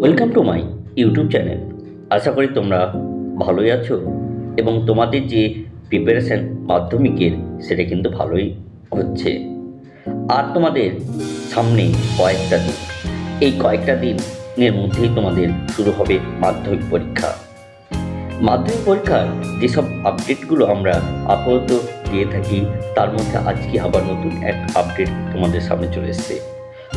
Welcome to my YouTube channel আশা করি তোমরা ভালোই আছো এবং তোমাদের যে প্রিপারেশন মাধ্যমিকের সেটা কিন্তু ভালোই হচ্ছে। আর তোমাদের সামনে কয়েকটা দিন, এই কয়েকটা দিনের মধ্যেই তোমাদের শুরু হবে মাধ্যমিক পরীক্ষা। মাধ্যমিক পরীক্ষার যেসব আপডেটগুলো আমরা আপাতত দিয়ে থাকি, তার মধ্যে আজকে আবার নতুন এক আপডেট তোমাদের সামনে চলে এসেছে।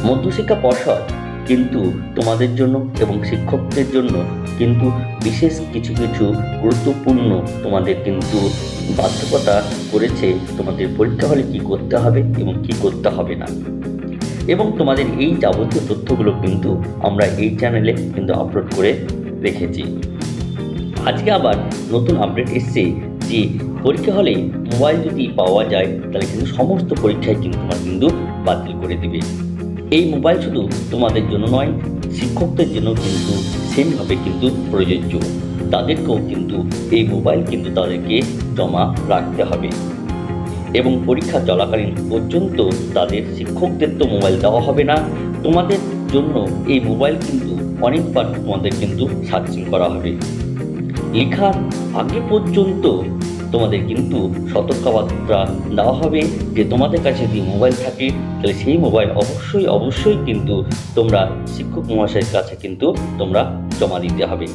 মধ্যশিক্ষা পর্ষদ কিন্তু তোমাদের জন্য এবং শিক্ষকদের জন্য কিন্তু বিশেষ কিছু কিছু গুরুত্বপূর্ণ তোমাদের কিন্তু বাধ্যকতা করেছে। তোমাদের পরীক্ষা হলে কি করতে হবে এবং কি করতে হবে না। এবং তোমাদের এই যাবতীয় তথ্যগুলো কিন্তু আমরা এই চ্যানেলে কিন্তু আপলোড করে রেখেছি। আজকে আবার নতুন আপডেট এসছে যে পরীক্ষা হলে মোবাইল যদি পাওয়া যায়, তাহলে কিন্তু সমস্ত পরীক্ষায় কিন্তু তোমার কিন্তু বাতিল করে দিবে। এই মোবাইল শুধু তোমাদের জন্য নয়, শিক্ষকদের জন্য কিন্তু সেমভাবে কিন্তু প্রযোজ্য। তাদেরকেও কিন্তু এই মোবাইল কিন্তু তাদেরকে জমা রাখতে হবে। এবং পরীক্ষা চলাকালীন পর্যন্ত তাদের শিক্ষকদের তো মোবাইল দেওয়া হবে না। তোমাদের জন্য এই মোবাইল কিন্তু অনেকবার তোমাদের কিন্তু সার্চিং করা হবে। লেখার আগে পর্যন্ত তোমাদের কিন্তু সতর্কবার্তা দেওয়া হবে যে তোমাদের কাছে যদি মোবাইল থাকে, তাহলে সেই মোবাইল অবশ্যই অবশ্যই কিন্তু তোমরা শিক্ষক মহাশয়ের কাছে কিন্তু তোমরা জমা দিতে হবে।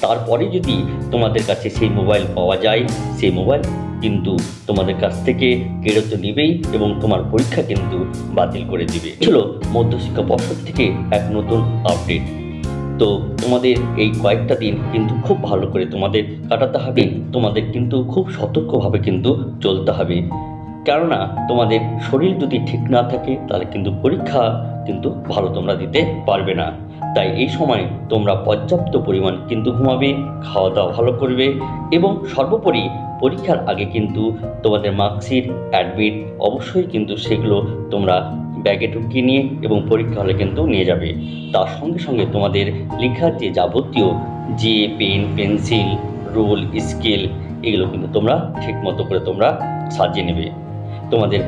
তারপরে যদি তোমাদের কাছে সেই মোবাইল পাওয়া যায়, সেই মোবাইল কিন্তু তোমাদের কাছ থেকে কেড়ে তো নেবেই এবং তোমার পরীক্ষা কিন্তু বাতিল করে দিবে। ছিল মধ্যশিক্ষা পর্ষদ থেকে এক নতুন আপডেট তো তোমাদের এই কয়েকটা দিন কিন্তু খুব ভালো করে তোমাদের কাটাতে হবে। তোমাদের কিন্তু খুব সতর্কভাবে কিন্তু চলতে হবে। কেননা তোমাদের শরীর যদি ঠিক না থাকে, তাহলে কিন্তু পরীক্ষা কিন্তু ভালো তোমরা দিতে পারবে না। তাই এই সময় তোমরা পর্যাপ্ত পরিমাণ কিন্তু ঘুমাবে খাওয়া দাওয়া ভালো করবে এবং সর্বোপরি পরীক্ষার আগে কিন্তু তোমাদের মার্কশিট অ্যাডমিট অবশ্যই কিন্তু সেগুলো তোমরা ব্যাগে ঢুকিয়ে নিয়ে এবং পরীক্ষা হলে কিন্তু নিয়ে যাবে। তার সঙ্গে সঙ্গে তোমাদের লেখার যে যাবতীয় যে পেন পেন্সিল রোল স্কেল এগুলো কিন্তু তোমরা ঠিক মতো করে তোমরা সাজিয়ে নেবে। তোমাদের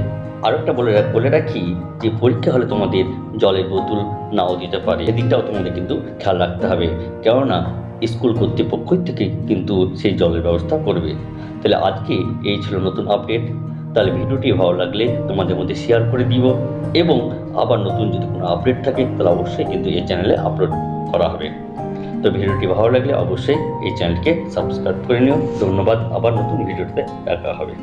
আরও একটা বলে বলে রাখি যে পরীক্ষা হলে তোমাদের জলের বোতল নাও দিতে পারে। এদিকটাও তোমাদের কিন্তু খেয়াল রাখতে হবে। কেননা স্কুল কর্তৃপক্ষ থেকে কিন্তু সেই জলের ব্যবস্থা করবে। তাহলে আজকে এই ছিল নতুন আপডেট তাহলে ভিডিওটি ভালো লাগলে তোমাদের মধ্যে শেয়ার করে দিব এবং আবার নতুন যদি কোনো আপডেট থাকে, তাহলে অবশ্যই কিন্তু এই চ্যানেলে আপলোড করা হবে। তো ভিডিওটি ভালো লাগলে অবশ্যই এই চ্যানেলকে সাবস্ক্রাইব করে নিও। ধন্যবাদ, আবার নতুন ভিডিওতে দেখা হবে।